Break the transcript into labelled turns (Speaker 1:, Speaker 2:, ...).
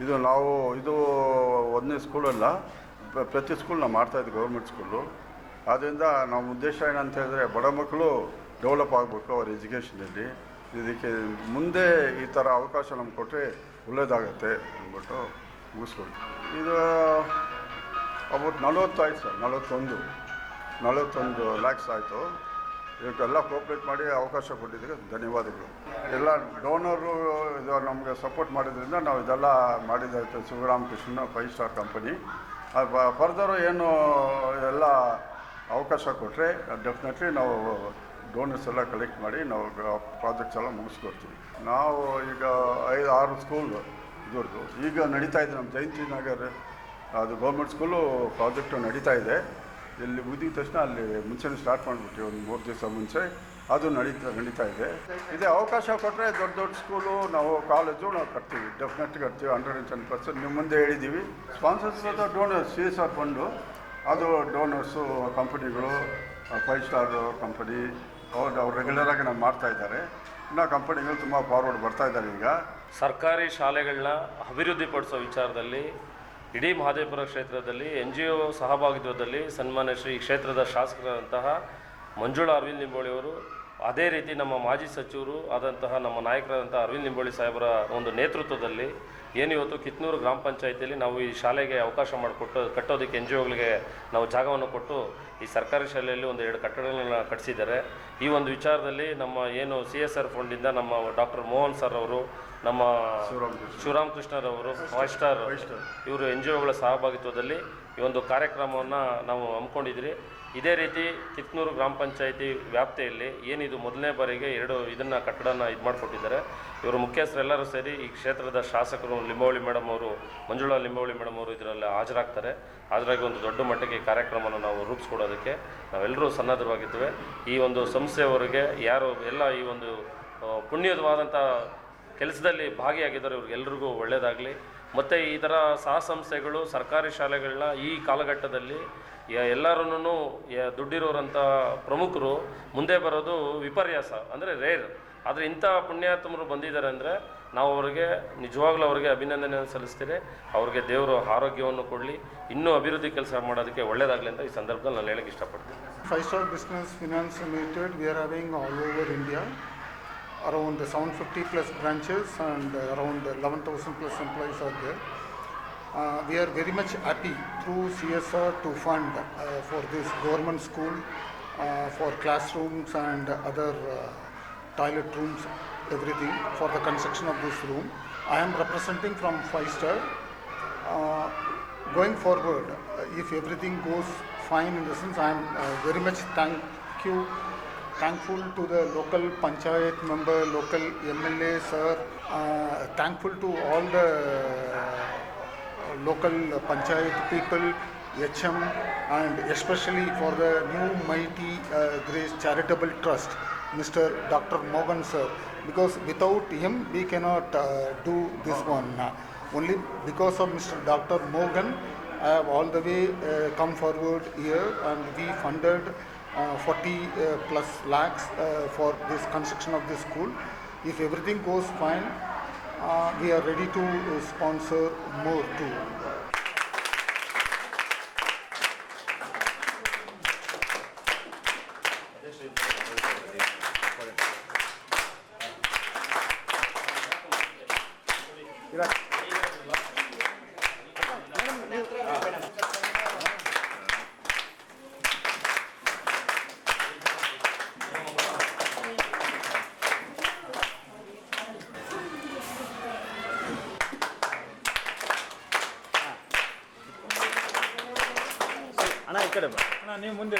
Speaker 1: ಇದು ನಾವು ಇದು ಒಂದನೇ ಸ್ಕೂಲಲ್ಲ ಪ್ರ- ಪ್ರತಿ ಸ್ಕೂಲ್ ನಾವು ಮಾಡ್ತಾಯಿದ್ವಿ ಗೌರ್ಮೆಂಟ್ ಸ್ಕೂಲು ಆದ್ದರಿಂದ ನಮ್ಮ ಉದ್ದೇಶ ಏನಂತ ಹೇಳಿದ್ರೆ ಬಡ ಮಕ್ಕಳು ಡೆವಲಪ್ ಆಗಬೇಕು ಅವ್ರ ಎಜುಕೇಷನಲ್ಲಿ ಇದಕ್ಕೆ ಮುಂದೆ ಈ ಥರ ಅವಕಾಶ ನಮ್ಗೆ ಕೊಟ್ಟರೆ ಒಳ್ಳೇದಾಗತ್ತೆ ಅಂದ್ಬಿಟ್ಟು ಮುಗಿಸ್ಕೊಂಡು ಇದು ಅಬೌಟ್ ನಲವತ್ತಾಯ್ತು ಸರ್, ನಲವತ್ತೊಂದು. ನಲವತ್ತೊಂದು ಲ್ಯಾಕ್ಸ್ ಆಯಿತು. ಇವಕ್ಕೆಲ್ಲ ಕೋಪ್ರೇಟ್ ಮಾಡಿ ಅವಕಾಶ ಕೊಟ್ಟಿದ್ದಕ್ಕೆ ಧನ್ಯವಾದಗಳು. ಎಲ್ಲ ಡೋನರು ಇದು ನಮಗೆ ಸಪೋರ್ಟ್ ಮಾಡಿದ್ರಿಂದ ನಾವು ಇದೆಲ್ಲ ಮಾಡಿದ್ದಾಯ್ತು Shivaramakrishna five star company further ಏನು ಎಲ್ಲ ಅವಕಾಶ ಕೊಟ್ಟರೆ ಡೆಫಿನೆಟ್ಲಿ ನಾವು ಡೋನರ್ಸ್ ಎಲ್ಲ ಕಲೆಕ್ಟ್ ಮಾಡಿ ನಾವು ಪ್ರಾಜೆಕ್ಟ್ಸ್ ಎಲ್ಲ ಮುಗಿಸ್ಕೊಡ್ತೀವಿ. ನಾವು ಈಗ ಐದು, ಆರು ಸ್ಕೂಲ್ ಇದ್ರದ್ದು. ಈಗ ನಡೀತಾ ಇದೆ ನಮ್ಮ ಜಯಂತಿ ನಗರ್, ಅದು ಗೌರ್ಮೆಂಟ್ ಸ್ಕೂಲು ಪ್ರಾಜೆಕ್ಟು ನಡೀತಾ ಇದೆ. ಇಲ್ಲಿ ಮುಗಿದ ತಕ್ಷಣ ಅಲ್ಲಿ ಮುಂಚೆನೇ ಸ್ಟಾರ್ಟ್ ಮಾಡಿಬಿಟ್ಟು ಒಂದು ಮೂರು ದಿವಸ ಮುಂಚೆ. ಅದು ನಡೀತಾ ನಡೀತಾ ಇದೆ. ಇದೇ ಅವಕಾಶ ಕೊಟ್ಟರೆ ದೊಡ್ಡ ದೊಡ್ಡ ಸ್ಕೂಲು ನಾವು ಕಾಲೇಜು ನಾವು ಕಟ್ತೀವಿ. ಡೆಫಿನೆಟ್ ಕಟ್ತೀವಿ ಹಂಡ್ರೆಡ್ ಆ್ಯಂಡ್ ಟೆನ್ ಪರ್ಸೆಂಟ್ ನಿಮ್ಮ ಮುಂದೆ ಹೇಳಿದ್ದೀವಿ ಸ್ಪಾನ್ಸರ್ಸ್ ಅಥವಾ donors C S R fund ಅದು ಡೋನರ್ಸು, ಕಂಪನಿಗಳು ಫೈವ್ ಸ್ಟಾರ್ ಕಂಪನಿ ಅವ್ರು ಅವ್ರು ರೆಗ್ಯುಲರಾಗಿ ನಾವು ಮಾಡ್ತಾ ಇದ್ದಾರೆ. ಇನ್ನು ಕಂಪನಿಗಳು ತುಂಬ ಫಾರ್ವರ್ಡ್ ಬರ್ತಾ ಇದ್ದಾರೆ ಈಗ.
Speaker 2: ಸರ್ಕಾರಿ ಶಾಲೆಗಳನ್ನ ಅಭಿವೃದ್ಧಿಪಡಿಸೋ ವಿಚಾರದಲ್ಲಿ, ಇಡೀ ಮಹಾದೇವಪುರ ಕ್ಷೇತ್ರದಲ್ಲಿ ಎನ್ ಜಿ ಒ ಸಹಭಾಗಿತ್ವದಲ್ಲಿ ಸನ್ಮಾನ್ಯ ಶ್ರೀ ಕ್ಷೇತ್ರದ ಶಾಸಕರಾದಂತಹ ಮಂಜುಳಾ ಅರವಿಂದ್ ನಿಂಬೋಳಿಯವರು ಅದೇ ರೀತಿ ನಮ್ಮ ಮಾಜಿ ಸಚಿವರು ಆದಂತಹ ನಮ್ಮ ನಾಯಕರಾದಂಥ ಅರವಿಂದ್ ನಿಂಬೋಳಿ ಸಾಹೇಬರ ಒಂದು ನೇತೃತ್ವದಲ್ಲಿ ಏನು ಇವತ್ತು ಕಿತ್ನೂರು ಗ್ರಾಮ ಪಂಚಾಯತಿಯಲ್ಲಿ ನಾವು ಈ ಶಾಲೆಗೆ ಅವಕಾಶ ಮಾಡಿಕೊಟ್ಟು ಕಟ್ಟೋದಕ್ಕೆ ಎನ್ ಜಿ ಒಗಳಿಗೆ ನಾವು ಜಾಗವನ್ನು ಕೊಟ್ಟು ಈ ಸರ್ಕಾರಿ ಶಾಲೆಯಲ್ಲಿ ಒಂದು ಎರಡು ಕಟ್ಟಡಗಳನ್ನ ಕಟ್ಟಿಸಿದ್ದಾರೆ ಈ ಒಂದು ವಿಚಾರದಲ್ಲಿ ನಮ್ಮ ಏನು ಸಿ ಎಸ್ ಆರ್ ಫಂಡಿಂದ ನಮ್ಮ ಡಾಕ್ಟರ್ ಮೋಹನ್ ಸರ್ ಅವರು ನಮ್ಮ
Speaker 1: ಶಿವರಾಮ್
Speaker 2: ಕೃಷ್ಣರವರು ಫೈವ್ ಸ್ಟಾರ್ ಇವರು ಎನ್ ಜಿ ಒಗಳ ಸಹಭಾಗಿತ್ವದಲ್ಲಿ ಈ ಒಂದು ಕಾರ್ಯಕ್ರಮವನ್ನು ನಾವು ಹಮ್ಮಿಕೊಂಡಿದ್ರಿ. ಇದೇ ರೀತಿ ಕಿತ್ನೂರು ಗ್ರಾಮ ಪಂಚಾಯಿತಿ ವ್ಯಾಪ್ತಿಯಲ್ಲಿ ಏನಿದು ಮೊದಲನೇ ಬಾರಿಗೆ ಎರಡು ಇದನ್ನು ಕಟ್ಟಡನ ಇದು ಮಾಡಿಕೊಟ್ಟಿದ್ದಾರೆ. ಇವರು ಮುಖ್ಯಸ್ಥರೆಲ್ಲರೂ ಸೇರಿ ಈ ಕ್ಷೇತ್ರದ ಶಾಸಕರು ಲಿಂಬಾವಳಿ ಮೇಡಮ್ ಅವರು, ಮಂಜುಳಾ ಲಿಂಬಾವಳಿ ಮೇಡಮ್ ಅವರು ಇದರಲ್ಲಿ ಹಾಜರಾಗ್ತಾರೆ. ಹಾಜರಾಗಿ ಒಂದು ದೊಡ್ಡ ಮಟ್ಟಿಗೆ ಕಾರ್ಯಕ್ರಮವನ್ನು ನಾವು ರೂಪಿಸ್ಕೊಡೋದಕ್ಕೆ ನಾವೆಲ್ಲರೂ ಸನ್ನದ್ಧವಾಗಿದ್ದೇವೆ. ಈ ಒಂದು ಸಂಸ್ಥೆಯವರಿಗೆ ಯಾರು ಎಲ್ಲ ಈ ಒಂದು ಪುಣ್ಯವಾದಂಥ ಕೆಲಸದಲ್ಲಿ ಭಾಗಿಯಾಗಿದ್ದಾರೆ, ಇವ್ರಿಗೆಲ್ರಿಗೂ ಒಳ್ಳೆಯದಾಗಲಿ ಮತ್ತು ಈ ಥರ ಸಹ ಸಂಸ್ಥೆಗಳು ಸರ್ಕಾರಿ ಶಾಲೆಗಳನ್ನ ಈ ಕಾಲಘಟ್ಟದಲ್ಲಿ ಎಲ್ಲರೂ ದುಡ್ಡಿರೋರಂಥ ಪ್ರಮುಖರು ಮುಂದೆ ಬರೋದು ವಿಪರ್ಯಾಸ ಅಂದರೆ ರೇರ್ ಆದರೆ ಇಂಥ ಪುಣ್ಯಾತ್ಮರು ಬಂದಿದ್ದಾರೆ ಅಂದರೆ ನಾವು ಅವರಿಗೆ ನಿಜವಾಗ್ಲೂ ಅವರಿಗೆ ಅಭಿನಂದನೆಯನ್ನು ಸಲ್ಲಿಸ್ತೀರಿ ಅವ್ರಿಗೆ ದೇವರು ಆರೋಗ್ಯವನ್ನು ಕೊಡಲಿ. ಇನ್ನೂ ಅಭಿವೃದ್ಧಿ ಕೆಲಸ ಮಾಡೋದಕ್ಕೆ ಒಳ್ಳೆಯದಾಗಲಿ ಅಂತ ಈ ಸಂದರ್ಭದಲ್ಲಿ ನಾನು ಹೇಳಕ್ಕೆ ಇಷ್ಟಪಡ್ತೀನಿ.
Speaker 3: Five star business finance limited we are having all over India, around 750 plus branches and around 11,000 plus employees are there. Uh, we are very much happy through CSR to fund uh, for this government school, uh, for classrooms and other uh, toilet rooms, everything for the construction of this room. I am representing from Five Star. Uh, going forward, uh, if everything goes fine in the sense, I am very much thank you, thankful to the local panchayat member, local MLA sir, uh, thankful to all the uh, local panchayat people, HM, and especially for the new mighty uh, Grace Charitable Trust, Mr. Dr. Mogan sir, because without him we cannot uh, do this one. Only because of Mr. Dr. Mogan, I have all the way uh, come forward here and we funded 40 uh, plus lakhs uh, for this construction of this school. If everything goes fine, Uh, we are ready to uh, sponsor more too.
Speaker 4: ಅಣ್ಣ ಈ ಕಡೆ ಬಾ ಅಣ್ಣ ನೀವು ಮುಂದೆ.